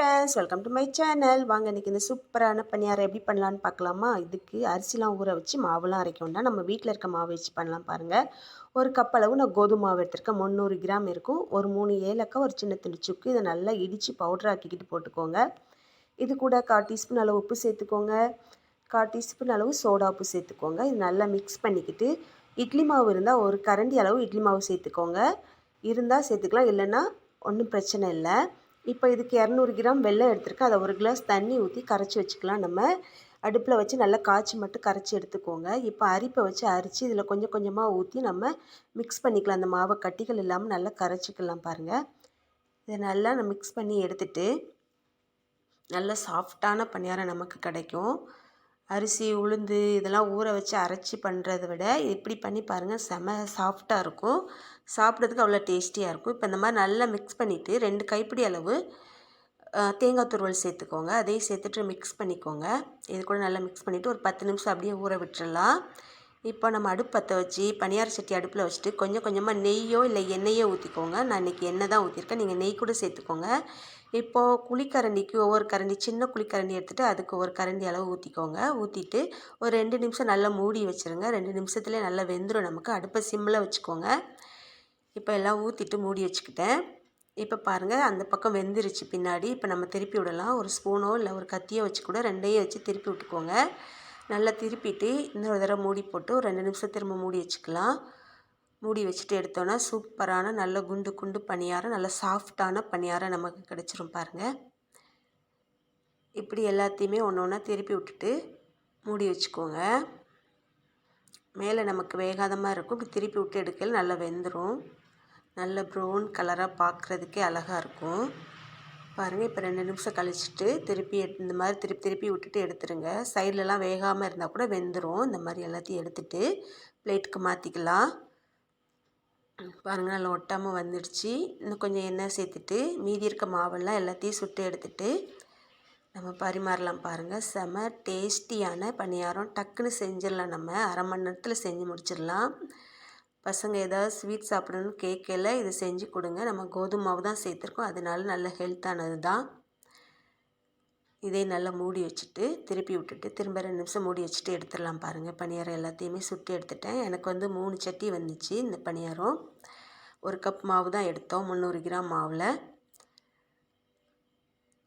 Friends welcome to my channel வாங்க இன்றைக்கி இந்த சூப்பரான பணியாரம் எப்படி பண்ணலான்னு பார்க்கலாமா? இதுக்கு அரிசிலாம் ஊற வச்சு மாவுலாம் அரைக்கணும்னா நம்ம வீட்டில் இருக்க மாவு வச்சு பண்ணலாம் பாருங்கள் ஒரு கப் அளவு நான் கோதுமை மாவு எடுத்திருக்கேன். முந்நூறு கிராம் இருக்கும். ஒரு மூணு ஏலக்காய் ஒரு சின்ன துணி சுக்கு. இதை நல்லா இடித்து பவுடர் ஆக்கிக்கிட்டு போட்டுக்கோங்க. இது கூட கால் டீஸ்பூன் அளவு உப்பு சேர்த்துக்கோங்க. கால் டீஸ்பூன் அளவு சோடா உப்பு சேர்த்துக்கோங்க. இது நல்லா மிக்ஸ் பண்ணிக்கிட்டு இட்லி மாவு இருந்தால் ஒரு கரண்டி அளவு இட்லி மாவு சேர்த்துக்கோங்க. இருந்தால் சேர்த்துக்கலாம். இல்லைன்னா ஒன்றும் பிரச்சனை இல்லை. இப்போ இதுக்கு இரநூறு கிராம் வெல்லம் எடுத்துருக்கேன் அதை ஒரு கிளாஸ் தண்ணி ஊற்றி கரைச்சி வச்சுக்கலாம் நம்ம. அடுப்பில் வச்சு நல்லா காய்ச்சி மட்டும் கரைச்சி எடுத்துக்கோங்க. இப்போ அரிப்பை வச்சு அரித்து இதில் கொஞ்சம் கொஞ்சமாக ஊற்றி நம்ம மிக்ஸ் பண்ணிக்கலாம். அந்த மாவை கட்டிகள் இல்லாமல் நல்லா கரைச்சிக்கலாம் பாருங்கள் இதை நல்லா நம்ம மிக்ஸ் பண்ணி எடுத்துகிட்டு நல்ல சாஃப்டான பணியாரம் நமக்கு கிடைக்கும். அரிசி உளுந்து இதெல்லாம் ஊற வச்சு அரைச்சி பண்ணுறத விட இப்படி பண்ணி பாருங்கள் செம சாஃப்டாக இருக்கும். சாப்பிட்றதுக்கு அவ்வளோ டேஸ்டியாக இருக்கும். இப்போ இந்த மாதிரி நல்லா மிக்ஸ் பண்ணிவிட்டு ரெண்டு கைப்பிடி அளவு தேங்காய் துருவல் சேர்த்துக்கோங்க. அதையும் சேர்த்துட்டு மிக்ஸ் பண்ணிக்கோங்க. இது கூட நல்லா மிக்ஸ் பண்ணிவிட்டு ஒரு பத்து நிமிஷம் அப்படியே ஊற விட்டுறலாம். இப்போ நம்ம அடுப்பு பற்ற வச்சு பனியார சட்டி அடுப்பில் வச்சுட்டு கொஞ்சம் கொஞ்சமாக நெய்யோ இல்லை எண்ணெயோ ஊற்றிக்கோங்க நான் இன்றைக்கி எண்ணெய் தான் ஊற்றிருக்கேன் நீங்கள் நெய் கூட சேர்த்துக்கோங்க. இப்போது குழிக்கரண்டிக்கு ஒவ்வொரு கரண்டி சின்ன குழிக்கரண்டி எடுத்துகிட்டு அதுக்கு ஒரு கரண்டி அளவு ஊற்றிக்கோங்க ஊற்றிட்டு ஒரு ரெண்டு நிமிஷம் நல்லா மூடி வச்சுருங்க. ரெண்டு நிமிஷத்துலேயே நல்லா வெந்துடும் நமக்கு. அடுப்பை சிம்மில் வச்சுக்கோங்க. இப்போ எல்லாம் ஊற்றிட்டு மூடி வச்சுக்கிட்டேன். இப்போ பாருங்கள் அந்த பக்கம் வெந்துருச்சு பின்னாடி. இப்போ நம்ம திருப்பி விடலாம். ஒரு ஸ்பூனோ இல்லை ஒரு கத்தியோ வச்சு கூட ரெண்டையும் வச்சு திருப்பி விட்டுக்கோங்க. நல்லா திருப்பிட்டு இன்னொரு தடவை மூடி போட்டு ஒரு ரெண்டு நிமிஷம் திரும்ப மூடி வச்சுக்கலாம். மூடி வச்சுட்டு எடுத்தோன்னா சூப்பரான நல்ல குண்டு குண்டு பணியாரம் நல்ல சாஃப்டான பணியாரம் நமக்கு கிடச்சிரும் பாருங்கள் இப்படி எல்லாத்தையுமே ஒன்று ஒன்றா திருப்பி விட்டுட்டு மூடி வச்சுக்கோங்க. மேலே நமக்கு வேகாத மாதிரி இருக்கும். இப்படி திருப்பி விட்டு எடுக்கல நல்லா வெந்துடும் நல்ல ப்ரௌன் கலராக பார்க்குறதுக்கே அழகாக இருக்கும். பாருங்கள் இப்போ ரெண்டு நிமிஷம் கழிச்சிட்டு திருப்பி இந்த மாதிரி திருப்பி திருப்பி விட்டுட்டு எடுத்துருங்க. சைட்லலாம் வேகாமல் இருந்தால் கூட வெந்துடும் இந்த மாதிரி எல்லாத்தையும் எடுத்துகிட்டு பிளேட்டுக்கு மாற்றிக்கலாம் பாருங்கள் நல்லா ஒட்டாமல் வந்துடுச்சு. இன்னும் கொஞ்சம் எண்ணெய் சேர்த்துட்டு மீதி இருக்க மாவெல்லாம் எல்லாத்தையும் சுட்டு எடுத்துகிட்டு நம்ம பரிமாறலாம் பாருங்கள் செம டேஸ்டியான பணியாரம். டக்குன்னு செஞ்சிடலாம் நம்ம. அரை மணி நேரத்தில் செஞ்சு முடிச்சிடலாம். பசங்க ஏதாவது ஸ்வீட் சாப்பிடணும்னு கேட்கல இதை செஞ்சு கொடுங்க. நம்ம கோதுமை மாவு தான் சேர்த்துருக்கோம். அதனால நல்ல ஹெல்த்தானது தான். இதே நல்லா மூடி வச்சுட்டு திருப்பி விட்டுட்டு திரும்ப ரெண்டு நிமிஷம் மூடி வச்சுட்டு எடுத்துடலாம் பாருங்கள் பணியாரம் எல்லாத்தையுமே சுட்டு எடுத்துட்டேன். எனக்கு வந்து மூணு சட்டி வந்துச்சு இந்த பணியாரம். ஒரு கப் மாவு தான் எடுத்தோம் முந்நூறு கிராம் மாவில்.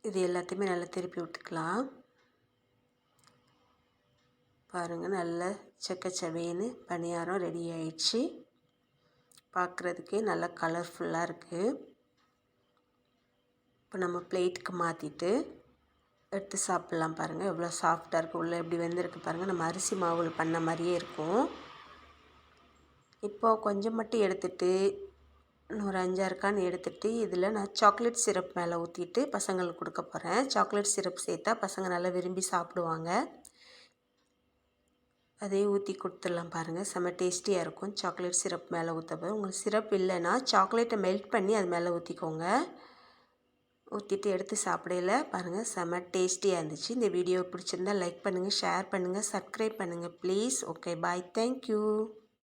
இது எல்லாத்தையுமே நல்லா திருப்பி விட்டுக்கலாம். பாருங்கள் நல்ல செக்கச்சவேன்னு பணியாரம் ரெடி ஆயிடுச்சு. பார்க்குறதுக்கே நல்லா கலர்ஃபுல்லாக இருக்குது இப்போ நம்ம பிளேட்டுக்கு மாற்றிட்டு எடுத்து சாப்பிட்லாம் பாருங்கள் எவ்வளோ சாஃப்டாக இருக்குது உள்ளே எப்படி வெந்திருக்கு பாருங்கள் நம்ம அரிசி மாவு பண்ண மாதிரியே இருக்கும். இப்போது கொஞ்சம் மட்டும் எடுத்துகிட்டு ஒரு அஞ்சாறு கான் எடுத்துகிட்டு இதில் நான் சாக்லேட் சிரப் மேலே ஊற்றிட்டு பசங்களுக்கு கொடுக்க போகிறேன் சாக்லேட் சிரப் சேர்த்தா பசங்க நல்லா விரும்பி சாப்பிடுவாங்க. அதையும் ஊற்றி கொடுத்துடலாம் பாருங்கள் செம்ம டேஸ்டியாக இருக்கும். சாக்லேட் சிரப் மேலே ஊற்றப்போ உங்களுக்கு சிரப் இல்லைன்னா சாக்லேட்டை மெல்ட் பண்ணி அது மேலே ஊற்றிக்கோங்க ஊற்றிட்டு எடுத்து சாப்பிடையில பாருங்கள் செம்ம டேஸ்டியாக இருந்துச்சு. இந்த வீடியோ பிடிச்சிருந்தால் லைக் பண்ணுங்கள் ஷேர் பண்ணுங்கள் சப்ஸ்கிரைப் பண்ணுங்கள் ப்ளீஸ் ஓகே பாய் தேங்க்யூ